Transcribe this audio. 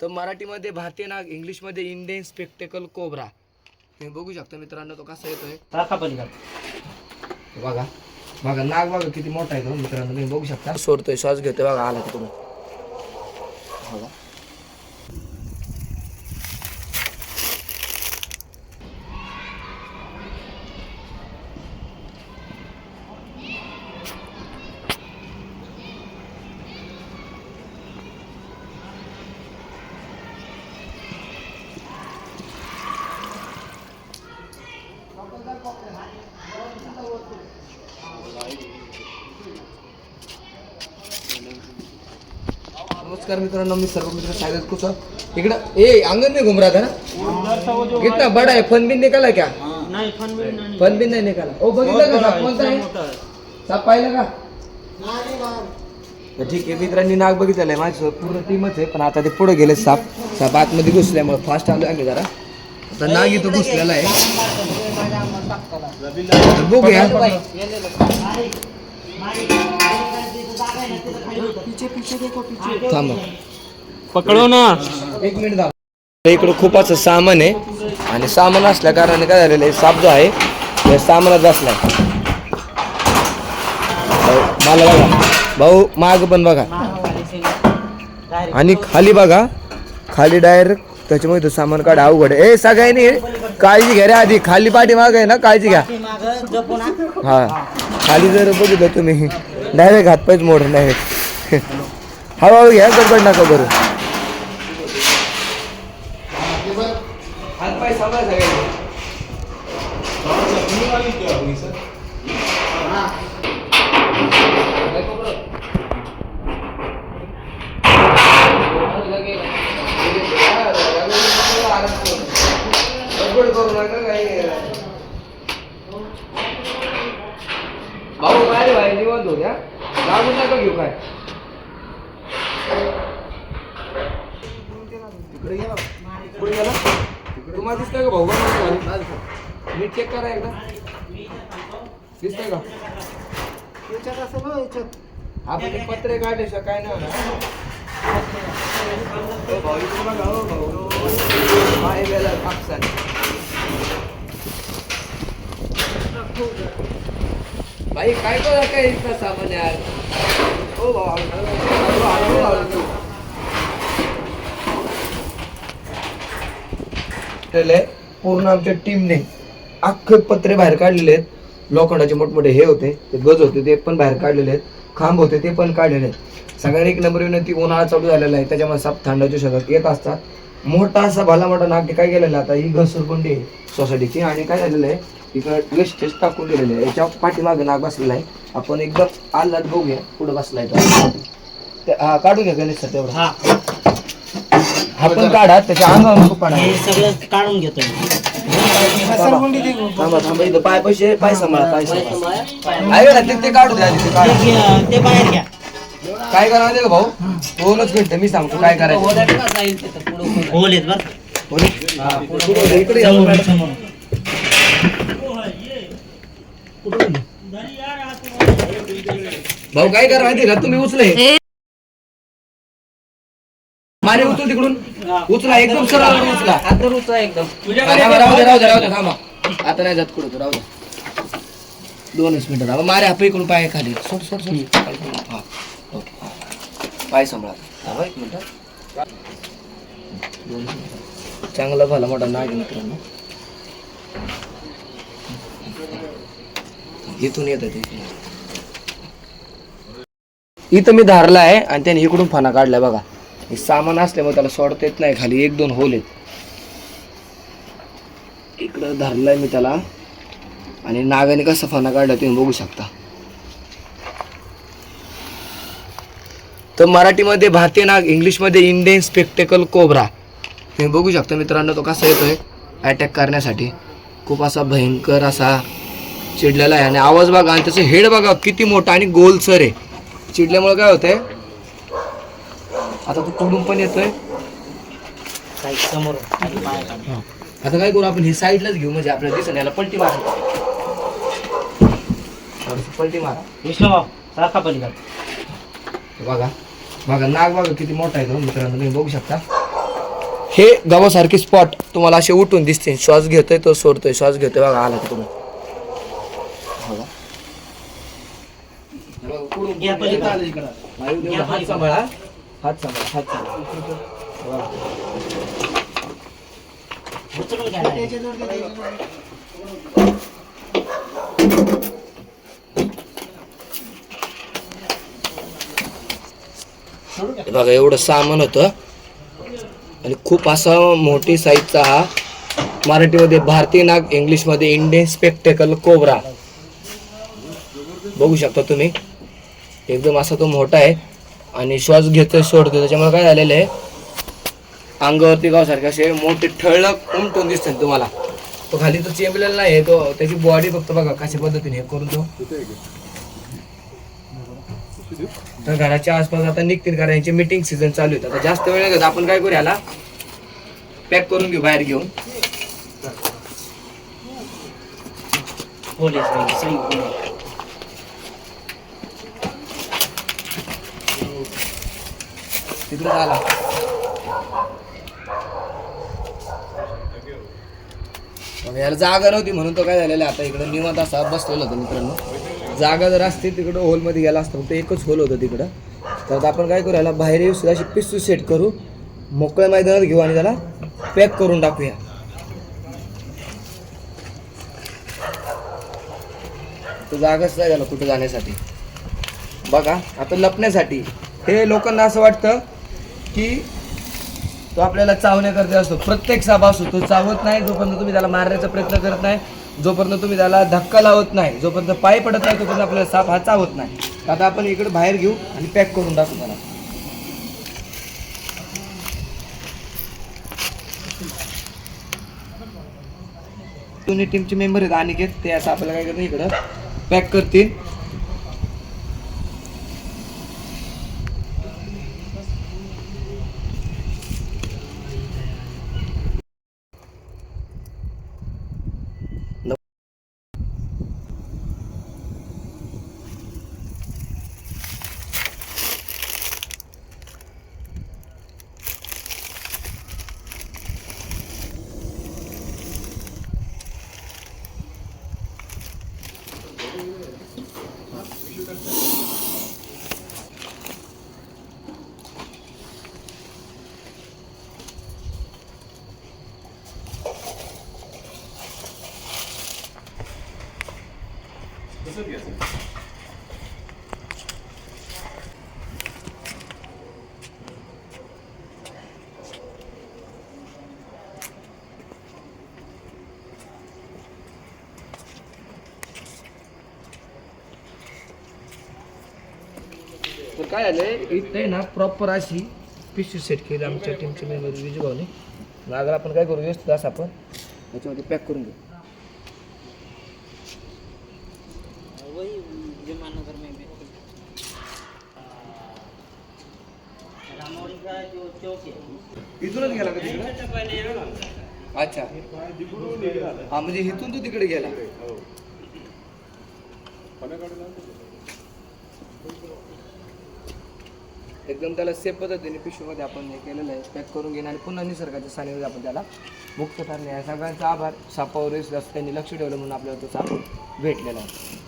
तर मराठीमध्ये भारतीय नाग इंग्लिशमध्ये इंडियन स्पेक्टेकल कोबरा तुम्ही बघू शकता मित्रांनो तो कसा येतोय? बघा बघा नाग बघा किती मोठा आहे तो मित्रांनो तुम्ही बघू शकता. सोडतोय श्वास घेतोय. बघा आला तिकडून. बघा. नमस्कार मित्रांनो मी सर्व मित्र सायदत कुसा? इकडं ए अंगण में घूम रहा था ना कितना बड़ा है फन बिन निकाला क्या? नाही फन बिन नाही. फन बिन नाही निकाला. ओ बघितलं का साप कोणता आहे? साप पाहिलं का? तर ठीक आहे मित्रांनी नाग बघितलेलं आहे माझी पूर्ण टीमच आहे पण आता ते पुढे गेले साप. साप आतमध्ये घुसल्यामुळे फास्ट आलो आम्ही जरा. आता नाग इथं घुसलेला आहे. थांबा. पकडो ना. एक मिनिट इकडं खूप असं सामान आहे. आणि सामान असल्या कारणाने काय झालेलं आहे साप जो आहे ते सामानात बसलाय. मला बघा. भाऊ माग पण बघा. आणि खाली बघा. खाली डायरेक्ट त्याच्यामुळे तो सामान काढा अवघड आहे. ए सगळ्यांनी काळजी घ्या रे आधी. खाली पाठी माग आहे ना काळजी घ्या. हा. खाली जर बघितलं तुम्ही डायरेक्ट हातपायच मोड डायरेक्ट हळूहळू घ्या गडबड नका करू. हातपाय सांभाळ सगळ्यांनी. भाऊ काय भाई निवांत हो? द्या लागून नका घेऊ काय? तिकडे गेला तुम्हाला दिसतंय का भाऊ? नीट चेक करा एकदा. दिसतंय का? आपण ते पत्रे काढल्याशिवाय काय ओ भाऊ, भाऊ. पाय कापसाने. भाई काय करा काय इतका सामान यार हळू, हळू, केलंय पूर्ण आमच्या टीमने अख्खे पत्रे बाहेर काढलेले आहेत. लोखंडाचे मोठमोठे हे होते ते गज होते ते पण बाहेर काढलेले आहेत. खांब होते ते पण काढलेले आहेत. सगळ्यांनी एक नंबर विनंती उन्हाळा चालू झालेला आहे. त्याच्यामुळे साप थंडाच्या शकत येत असतात. मोठा असा भला मोठा नाग काय केलेला आहे? आता ही घसरगुंडी सोसायटीची आणि काय झालेलं आहे? इकडं वेस्टेज टाकून दिलेलं आहे. याच्या पाठीमागे नाग बसलेला आहे. आपण एकदम आल्हाद बघूया. पुढे बसलाय तो. हा काढून घ्या गणेश सर तेवढा. हा. हा पण काढा. त्याच्या अंगावर नको हे सगळं काढून घेतो थांबा. थांबा इथं पाय पैसे पाय सांभाळा पाय सांभाळा. ते ते काढू द्या आधी ते काढा. ते बाहेर घ्या. काय करा माहिती का भाऊ? दोनच मिनिटं मी सांगतो काय करायचं. होल आहेत बरं बोल. हा. इकडे या. भाऊ काय करा माहिती का? तुम्ही उचले. मारे उचल तिकडून. उचला एकदम सरळ उचला. एकदम. थांबा, राहू दे राहू दे राहू दे थांबा. आता नाही जात कुठं राहू दे. दोनच मिनिटं थांबा मारे हा इकडून पाय खाली. सोड सोड सोड. पाय सांभाळा थांबा एक मिनटं. चांगला भला मोठा नाग मित्रांनो. इथून येत ते. इथं मी धारला आहे आणि त्याने इकडून फणा काढलाय बघा. हे सामान असल्यामुळे त्याला सोडता येत नाही खाली एक दोन होल आहेत. इकडं धरलाय मी त्याला. आणि नागाने कसा फणा काढला तुम्ही बघू शकता. मराठीमध्ये भारतीय नाग इंग्लिशमध्ये इंडियन स्पेक्टेकल कोबरा तुम्ही बघू शकता मित्रांनो तो कसा येतोय अटॅक करण्यासाठी. खूप असा भयंकर असा चिडलेला आहे. आणि आवाज बघा आणि त्याचं हेड बघा किती मोठा आणि गोलसर आहे. चिडल्यामुळे काय होतंय? आता तो कुठून पण येतोय. समोर आता काय करू आपण? ही साईडलाच घेऊ. म्हणजे आपल्याला दिसेल याला पलटी मारा. पलटी मारा. विष्णू सारखा हे बघा. बघा नाग बघा किती मोठा आहे तो मित्रांनो तुम्ही बघू शकता. हे गावासारखे स्पॉट तुम्हाला असे उठून दिसतील श्वास घेतोय तो सोडतोय. श्वास घेतोय. बघा आला. हे या हात. सांभाळा. हात सांभाळा हात सांभाळा बघा. उचलून घ्या ना. हे बघा एवढं सामान होतं. आणि खूप असा मोठी साईजचा हा मराठीमध्ये भारतीय नाग इंग्लिशमध्ये इंडियन स्पेक्टेकल कोबरा बघू शकता तुम्ही. एकदम असा तो मोठा आहे. आणि श्वास घेतो सोडतो त्याच्यामुळे काय झालेलं आहे अंगावरती गावसारखे असे मोठे ठळक उमटून दिसतात तुम्हाला. तो खाली तो चेंबलेला नाही तो त्याची बॉडी फक्त बघा कशा पद्धतीने हे करून तो. तर घराच्या आसपास आता निघतील कारण यांची मीटिंग सीझन चालू आहे. आता जास्त वेळ नाही आपण काय करू याला? पॅक करून घेऊ बाहेर घेऊन. तिकडे झाला याला जागा नव्हती म्हणून तो काय झालेला आता इकडे निवांत असा बसलेला होता मित्रांनो. जागा जर असते तिकडं होलमध्ये गेला असतं फक्त एकच होल होतं तिकडं. तर आपण काय करू याला बाहेर येऊ अशी पिस्तू सेट करू. मोकळ्या मैदानात घेऊ आणि त्याला पॅक करून टाकूया. तो जागाच नाही झाला कुठं जाण्यासाठी. बघा आता लपण्यासाठी. हे लोकांना असं वाटतं की तो आपल्याला चावण्याकरता असतो. प्रत्येक साप असतो तो चावत नाही जोपर्यंत तुम्ही त्याला मारण्याचा प्रयत्न करत नाही जोपर्यंत तुम्ही त्याला धक्का लावत नाही जोपर्यंत पाय पडत नाही तोपर्यंत आपल्याला साप हा चावत नाही. आता आपण इकडे बाहेर घेऊ आणि पॅक करून टाकू त्याला. दोन्ही टीमचे मेंबर आहेत अनिकेत ते आता आपल्याला काय करतील इकडं? पॅक करतील. तर काय इथं इथे ना प्रॉपर अशी पिशवी सेट केली आमच्या टीमच्या मेंबर विजू भाऊने मग अगर आपण काय करू व्यवस्थित असं आपण त्याच्यामध्ये पॅक करून घेऊ. वही में भी। रामौरी का जो चौक है। इथूनच गेला का तिकडे? अच्छा. हा म्हणजे इथून तो तिकडे गेला. एकदम त्याला सेफ पद्धतीने पिशवीमध्ये आपण हे केलेलं आहे. पॅक करून घेणं आणि पुन्हा निसर्गाच्या सानिध्यात आपण त्याला मुक्त करणे या सगळ्यांचा आभार. सापावर विश्वास त्यांनी लक्ष ठेवलं म्हणून आपल्याला तो साप भेटलेला आहे.